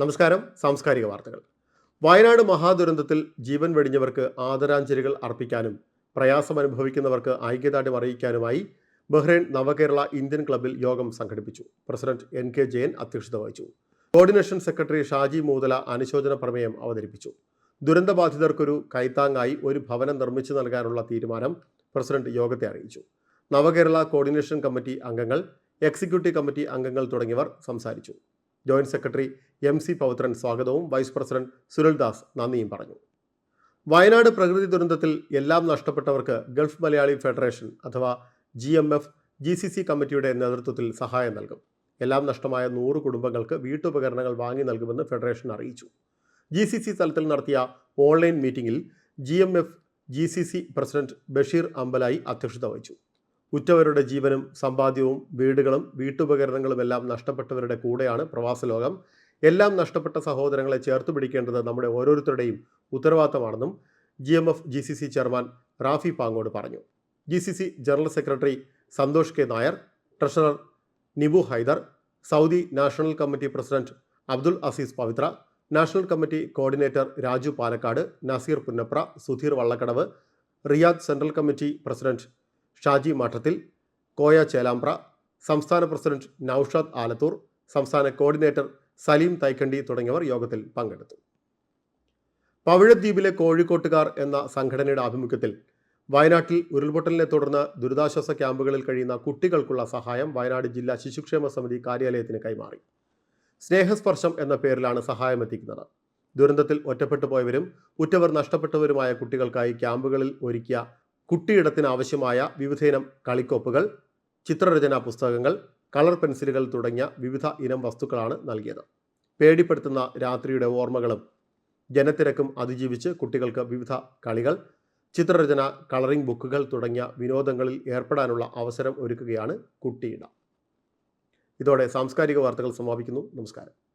നമസ്കാരം സാംസ്കാരിക വാർത്തകൾ. വയനാട് മഹാദുരന്തത്തിൽ ജീവൻ വെടിഞ്ഞവർക്ക് ആദരാഞ്ജലികൾ അർപ്പിക്കാനും പ്രയാസം അനുഭവിക്കുന്നവർക്ക് ഐക്യദാർഢ്യം അറിയിക്കാനുമായി ബഹ്റൈൻ നവകേരള ഇന്ത്യൻ ക്ലബ്ബിൽ യോഗം സംഘടിപ്പിച്ചു. പ്രസിഡന്റ് എൻ കെ ജയൻ അധ്യക്ഷത വഹിച്ചു. കോർഡിനേഷൻ സെക്രട്ടറി ഷാജി മൂതല അനുശോചന പ്രമേയം അവതരിപ്പിച്ചു. ദുരന്തബാധിതർക്കൊരു കൈത്താങ്ങായി ഒരു ഭവനം നിർമ്മിച്ചു നൽകാനുള്ള തീരുമാനം പ്രസിഡന്റ് യോഗത്തെ അറിയിച്ചു. നവകേരള കോർഡിനേഷൻ കമ്മിറ്റി അംഗങ്ങൾ എക്സിക്യൂട്ടീവ് കമ്മിറ്റി അംഗങ്ങൾ തുടങ്ങിയവർ സംസാരിച്ചു. ജോയിന്റ് സെക്രട്ടറി എം സി പൗത്രൻ സ്വാഗതവും വൈസ് പ്രസിഡന്റ് സുനിൽദാസ് നന്ദിയും പറഞ്ഞു. വയനാട് പ്രകൃതി ദുരന്തത്തിൽ എല്ലാം നഷ്ടപ്പെട്ടവർക്ക് ഗൾഫ് മലയാളി ഫെഡറേഷൻ അഥവാ G M F G C C കമ്മിറ്റിയുടെ നേതൃത്വത്തിൽ സഹായം നൽകും. എല്ലാം നഷ്ടമായ നൂറ് കുടുംബങ്ങൾക്ക് വീട്ടുപകരണങ്ങൾ വാങ്ങി നൽകുമെന്ന് ഫെഡറേഷൻ അറിയിച്ചു. ജി സി സി തലത്തിൽ നടത്തിയ ഓൺലൈൻ മീറ്റിംഗിൽ G M F G C C president Basheer Ambalayi അധ്യക്ഷത വഹിച്ചു. ഉറ്റവരുടെ ജീവനും സമ്പാദ്യവും വീടുകളും വീട്ടുപകരണങ്ങളും എല്ലാം നഷ്ടപ്പെട്ടവരുടെ കൂടെയാണ് പ്രവാസ ലോകം. എല്ലാം നഷ്ടപ്പെട്ട സഹോദരങ്ങളെ ചേർത്ത് പിടിക്കേണ്ടത് നമ്മുടെ ഓരോരുത്തരുടെയും ഉത്തരവാദിത്തമാണെന്നും G M F G C C chairman Rafi Pangode പറഞ്ഞു. G C C general secretary Santhosh K Nair treasurer Nibu Haider Saudi national committee president Abdul Azeez Pavithra national committee coordinator Raju Palakkad Naseer Punnapra Sudheer Vallakkadavu Riyadh central committee president Shaji Madathil Koya Chelembra സംസ്ഥാന president Naushad Alathur സംസ്ഥാന coordinator Saleem Thaikandi തുടങ്ങിയവർ യോഗത്തിൽ പങ്കെടുത്തു. പവിഴദ്വീപിലെ കോഴിക്കോട്ടുകാർ എന്ന സംഘടനയുടെ ആഭിമുഖ്യത്തിൽ വയനാട്ടിൽ ഉരുൾപൊട്ടലിനെ തുടർന്ന് ദുരിതാശ്വാസ ക്യാമ്പുകളിൽ കഴിയുന്ന കുട്ടികൾക്കുള്ള സഹായം വയനാട് ജില്ലാ ശിശുക്ഷേമ സമിതി കാര്യാലയത്തിന് കൈമാറി. സ്നേഹസ്പർശം എന്ന പേരിലാണ് സഹായം എത്തിക്കുന്നത്. ദുരന്തത്തിൽ ഒറ്റപ്പെട്ടു പോയവരും ഉറ്റവർ നഷ്ടപ്പെട്ടവരുമായ കുട്ടികൾക്കായി ക്യാമ്പുകളിൽ ഒരുക്കിയ കുട്ടിയിടത്തിന് ആവശ്യമായ വിവിധയിനം കളിക്കോപ്പുകൾ ചിത്രരചനാ പുസ്തകങ്ങൾ കളർ പെൻസിലുകൾ തുടങ്ങിയ വിവിധ ഇനം വസ്തുക്കളാണ് നൽകിയത്. പേടിപ്പെടുത്തുന്ന രാത്രിയുടെ ഓർമ്മകളും ജനത്തിരക്കും അതിജീവിച്ച് കുട്ടികൾക്ക് വിവിധ കളികൾ ചിത്രരചന കളറിംഗ് ബുക്കുകൾ തുടങ്ങിയ വിനോദങ്ങളിൽ ഏർപ്പെടാനുള്ള അവസരം ഒരുക്കുകയാണ് കുട്ടിയിടം. ഇതോടെ സാംസ്കാരിക വാർത്തകൾ സമാപിക്കുന്നു. നമസ്കാരം.